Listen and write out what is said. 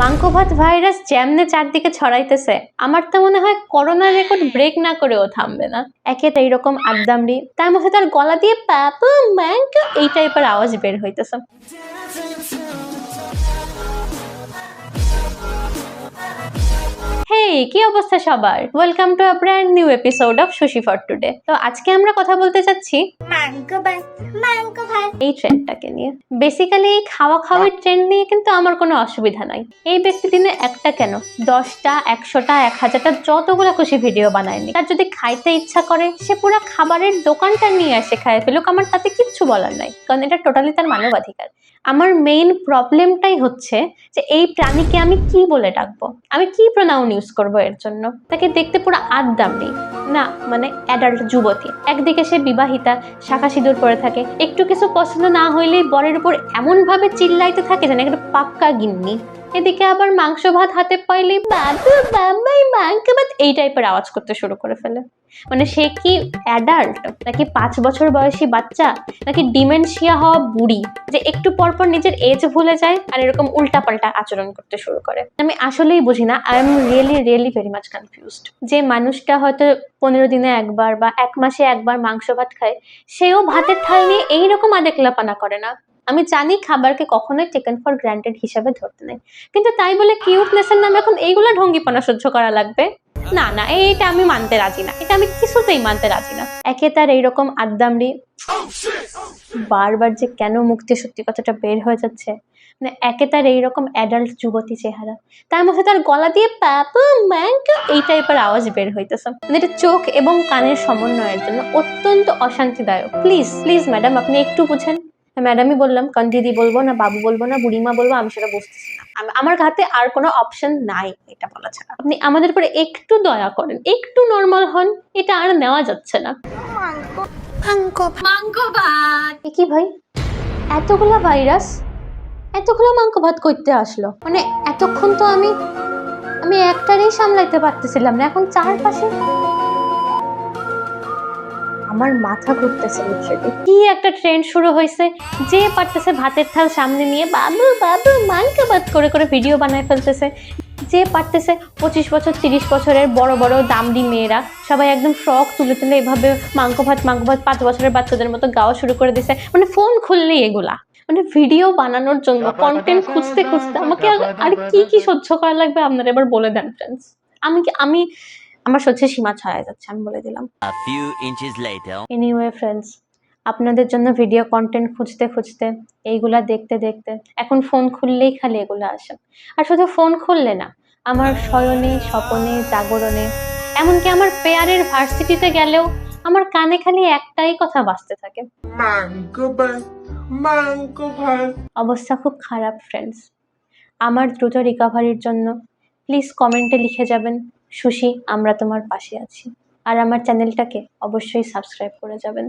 মাংস ভাত ভাইরাস যেমনে চারদিকে ছড়াইতেছে, আমার তো মনে হয় করোনা রেকর্ড ব্রেক না করেও থামবে না। একে তো এইরকম আড্ডামড়ি তার মধ্যে তার গলা দিয়ে প্যাপু ম্যাঙ্ক এই টাইপের আওয়াজ বের হইতেছে। কি অবস্থা সবার? Welcome to a brand new episode of Sushi for today তো আজকে আমরা কথা বলতে চাচ্ছি এই ট্রেন্ডটাকে নিয়ে। বেসিক্যালি এই খাওয়া খাওয়ার ট্রেন্ড নিয়ে কিন্তু আমার কোনো অসুবিধা নাই। এই ব্যক্তি দিনে একটা কেন? দশটা একশোটা এক হাজারটা যতগুলো খুশি ভিডিও বানায়নি। তার যদি খাইতে ইচ্ছা করে সে পুরো খাবারের দোকানটা নিয়ে এসে খায় ফেলুক আমার তাতে কিচ্ছু বলার নাই। কারণ এটা টোটালি তার মানবাধিকার। আমার মেইন প্রবলেমটাই হচ্ছে যে এই প্রাণীকে আমি কি বলে ডাকবো? আমি কি প্রোনাউন ইউজ করব এর জন্য? তাকে দেখতে পুরো আদাম নেই। না মানে অ্যাডাল্ট যুবতী। একদিকে সে বিবাহিতা, শাখা সিঁদুর পরে থাকে। একটু কিছু পছন্দ না হইলেই বরের উপর এমনভাবে চিল্লাইতে থাকে যেন একটা পাক্কা গিন্নি। এদিকে আবার মাংস ভাত হাতে পাইলে বাবু, বাবাই মাংস ভাত, এই টাইপের আওয়াজ করতে শুরু করে ফেলে। মানে সে কি অ্যাডাল্ট নাকি পাঁচ বছর বয়সী বাচ্চা নাকি ডিমেনশিয়া হওয়া বুড়ি যে একটু পর পর নিজের এজ ভুলে যায় আর এরকম উল্টাপাল্টা আচরণ করতে শুরু করে? আমি আসলেই বুঝি না I am really really very much confused যে মানুষটা হয়তো পনেরো দিনে একবার বা এক মাসে একবার মাংস ভাত খায়, সেও ভাতের থাল নিয়ে এইরকম আদেকলাপানা করে না। আমি জানি খাবারকে কখনোই টেকেন ফর গ্রান্টেড হিসাবে ধরতে নেই। কিন্তু তাই বলে কিউটনেসের নামে এখন এইগুলো ঢঙ্গিপনা সহ্য করা লাগবে? না না, এইটা আমি মানতে রাজি না। এটা আমি কিছুতেই মানতে রাজি না। একে তার এইরকম আদ্দামড়ি বারবার যে কেন মুক্তি সত্যি কথাটা বের হয়ে যাচ্ছে মানে একে তার এইরকম অ্যাডাল্ট যুবতী চেহারা। তার মধ্যে তার গলা দিয়ে পাপু ম্যাঙ্ক এই টাইপের আওয়াজ বের হইতেছে। মানে এটা চোখ এবং কানের সমন্বয়ের জন্য অত্যন্ত অশান্তিদায়ক। প্লিজ প্লিজ ম্যাডাম আপনি একটু বুঝেন। ম্যাডামই বললাম কারণ দিদি বলব না বাবু বলব না বুড়িমা বলব আমি সেটা বুঝতেছি না। আমার হাতে আর কোনো অপশন নাই এটা বলা ছাড়া। আপনি আমাদের উপরে একটু দয়া করেন একটু নর্মাল হন এটা আর নেওয়া যাচ্ছে না। মাংকো মাংকো মাংকো ভাত। কি ভাই? এতগুলা ভাইরাস এতগুলো মাংস ভাত করতে আসলো? মানে এতক্ষণ তো আমি আমি একটারই সামলাইতে পারতেছিলাম না এখন চারপাশে আমার মাথা ঘুরতেছে লিটারেলি কি একটা ট্রেন্ড শুরু হয়েছে? যে পারতেছে ভাতের থাল সামনে নিয়ে বাবু বাবু মাংস ভাত করে করে ভিডিও বানায় ফেলতেছে। যে পারতেছে পঁচিশ বছর তিরিশ বছরের বড় বড় দামড়ি মেয়েরা সবাই একদম ফ্রক তুলে তুলে এভাবে মাংস ভাত মাংস ভাত পাঁচ বছরের বাচ্চাদের মতো গাওয়া শুরু করে দিছে। মানে ফোন খুললেই এগুলা। মানে ভিডিও বানানোর জন্য কন্টেন্ট খুঁজতে খুঁজতে আমাকে আর- আর কি কি সহ্য করা লাগবে? আপনারা এবার বলে দেন ফ্রেন্ডস আমি কি আমি আমার সহ্যের সীমা ছাড়া যাচ্ছে আমি বলে দিলাম। A few inches later. Anyway friends আপনাদের জন্য ভিডিও কন্টেন্ট খুঁজতে খুঁজতে এইগুলা দেখতে দেখতে এখন ফোন খুললেই খালি এগুলো আসে। আর শুধু ফোন খুললে না আমার শয়নে স্বপনে জাগরণে এমনকি আমার পেয়ারের ভার্সিটিতে গেলেও আমার কানে খালি একটাই কথা বাঁচতে থাকে। অবস্থা খুব খারাপ ফ্রেন্ডস আমার দ্রুত রিকভারির জন্য প্লিজ কমেন্টে লিখে যাবেন। সুশি আমরা তোমার পাশে আছি। আর আমার চ্যানেলটাকে অবশ্যই সাবস্ক্রাইব করে যাবেন।